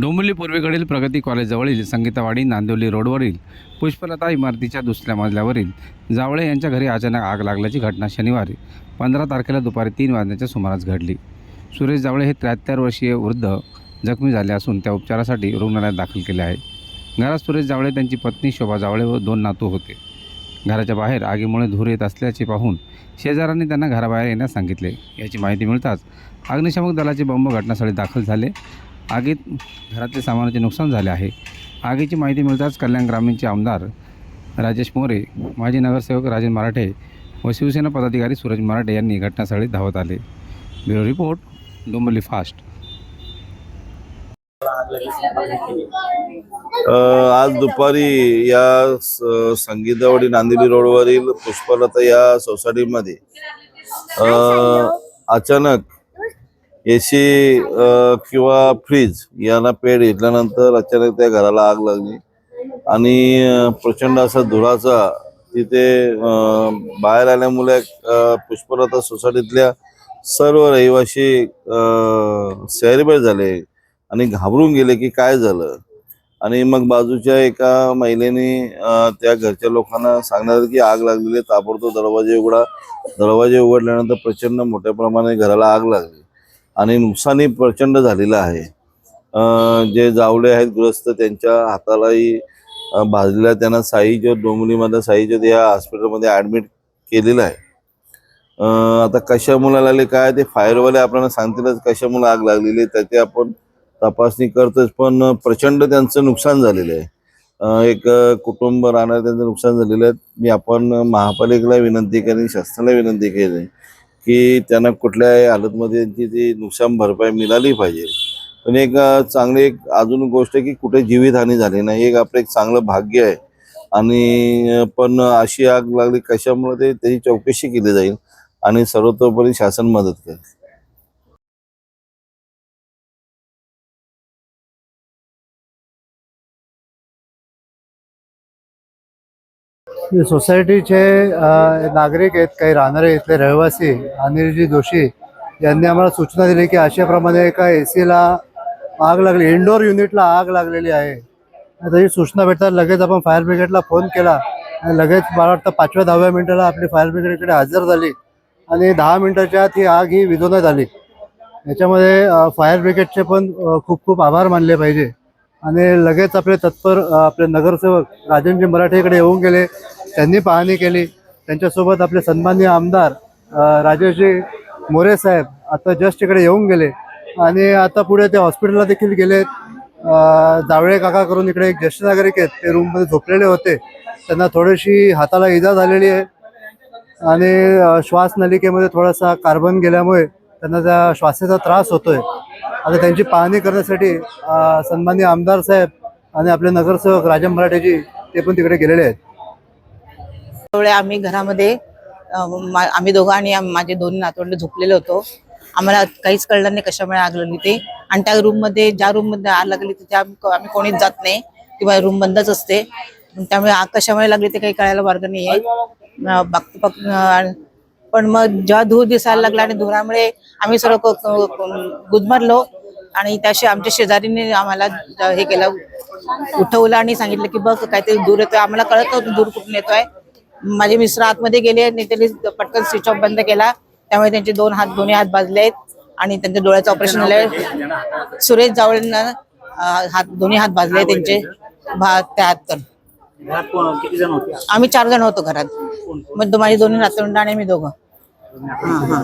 डोंबिवली पूर्वेकडील प्रगती कॉलेजजवळील संगीतावाडी नांदिवली रोडवरील पुष्पलता इमारतीच्या दुसऱ्या मजल्यावरील जावळे यांच्या घरी अचानक आग लागल्याची घटना शनिवारी पंधरा तारखेला दुपारी तीन वाजण्याच्या सुमारास घडली. सुरेश जावळे हे त्र्याहत्तर वर्षीय वृद्ध जखमी झाले असून त्या उपचारासाठी रुग्णालयात दाखल केले आहे. घरात सुरेश जावळे त्यांची पत्नी शोभा जावळे व दोन नातू होते. घराच्या बाहेर आगीमुळे धूर येत असल्याचे पाहून शेजाऱ्यांनी त्यांना घराबाहेर येण्यास सांगितले. याची माहिती मिळताच अग्निशामक दलाचे बंब घटनास्थळी दाखल झाले. आगीत घरातील सामानाचे नुकसान झाले आहे. आगीची माहिती मिळताच कल्याण ग्रामीणचे आमदार राजेश मोरे माजी नगरसेवक राजन मराठे व शिवसेना पदाधिकारी सूरज मराठे यांनी घटनास्थळी धावत आले. Bureau report Dombivli fast. आज दुपारी या स- संगीतावाडी रोडवरील पुष्पलता या सोसायटीमध्ये अचानक एसी किंवा फ्रीज यांना पेट घेतल्यानंतर अचानक त्या घराला आग लागली. आणि प्रचंड असा धुराचा तिथे अ, बाहेर आल्यामुळे पुष्पलता सोसायटीतल्या सर्व रहिवासी शहरीबाहेर झाले आणि घाबरून गेले की काय झालं. आणि मग बाजूच्या एका महिलेने त्या घरच्या लोकांना सांगणार की आग लागलेली ताबडतोब दरवाजे उघडा. दरवाजे उघडल्यानंतर प्रचंड मोठ्या प्रमाणात घराला आग लागली. आणि नुकसानही प्रचंड झालेलं आहे. जे जावले आहेत ग्रस्त त्यांच्या हातालाही भाजलेला आहे. त्यांना साईच्या डोंबलीमध्ये साईच्या या हॉस्पिटलमध्ये ॲडमिट केलेलं आहे. आता कशामुळे लागले काय ते फायरवाले आपल्याला सांगतीलच कशामुळे आग लागलेली आहे त्याची आपण तपासणी करतोच पण प्रचंड त्यांचं नुकसान झालेलं आहे. एक कुटुंब राहणार त्यांचं नुकसान झालेलं आहे. मी आपण महापालिकेला विनंती केली शासनाला विनंती केली की त्यांना कुठल्याही हालतमध्ये त्यांची ती नुकसान भरपाई मिळाली पाहिजे. पण एक चांगली एक अजून गोष्ट आहे की कुठे जीवितहानी झाली नाही. एक आपलं एक चांगलं भाग्य आहे. आणि पण अशी आग लागली कशामुळे ते त्याची चौकशी केली जाईल आणि सर्वतोपरी शासन मदत करेल. सोसायटीचे नागरिक आहेत काही राहणारे इथले रहिवासी अनिलजी जोशी यांनी आम्हाला सूचना दिली की अशाप्रमाणे एका ए सीला आग लागली इंडोर युनिटला आग लागलेली आहे. त्याची सूचना भेटतात लगेच आपण फायर ब्रिगेडला फोन केला आणि लगेच मला वाटतं पाचव्या दहाव्या मिनिटाला आपली फायर ब्रिगेड इकडे हजर झाली आणि दहा मिनिटाच्या आत ही आग ही विझवण्यात आली याच्यामध्ये फायर ब्रिगेडचे पण खूप खूप आभार मानले पाहिजे. आणि लगेच आपले तत्पर आपले नगरसेवक राजनजी मराठेकडे येऊन गेले. त्यांनी पाहणी केली. त्यांच्यासोबत आपले सन्माननीय आमदार राजेशजी मोरे साहेब आता जस्ट इकडे येऊन गेले. आणि आता पुढे ते हॉस्पिटलला देखील गेले जावळे काका करून इकडे एक ज्येष्ठ नागरिक आहेत ते रूममध्ये झोपलेले होते. त्यांना थोडीशी हाताला इजा झालेली आहे. आणि श्वासनलिकेमध्ये श्वास नलिकेमध्ये थोडासा कार्बन गेल्यामुळे त्यांना त्या श्वासाचा त्रास होतोय. आता त्यांची पाहणी करण्यासाठी अ, सन्माननीय आमदार साहेब आणि आपले नगरसेवक राजन मराठेजी ते पण तिकडे गेलेले आहेत. त्यावेळे आम्ही घरामध्ये आम्ही दोघं आणि माझे दोन नातवंड झोपलेलो होतो. आम्हाला काहीच कळलं नाही कशामुळे आग लागली ते. आणि त्या रूममध्ये ज्या रूममध्ये आग लागली त्या आम्ही कोणीच जात नाही. किंवा रूम बंदच असते. त्यामुळे आग कशामुळे लागली ते काही कळायला मार्ग नाही आहे पण मग जेव्हा धूर दिसायला लागला आणि धुरामुळे आम्ही सर्व गुदमरलो. आणि त्याशी आमच्या शेजारीने आम्हाला हे केलं उठवलं आणि सांगितलं की बघ काहीतरी दूर येतोय. आम्हाला कळत नव्हतं दूर कुठून येतोय. माझे मिस्टर आतमध्ये गेले आणि त्यांनी पटकन स्विच ऑफ बंद केला. त्यामुळे त्यांचे दोन हात दोन्ही हात भाजले आहेत आणि त्यांच्या डोळ्याचं ऑपरेशन झालंय. सुरेश जावळेंना हात दोन्ही हात भाजले त्यांचे. भा त्या हात तर घरात कोण किती जण होते? आम्ही चार जण होतो घरात. मग दो- माझी दोन्ही नातवंड आणि मी दोघं. हा हा.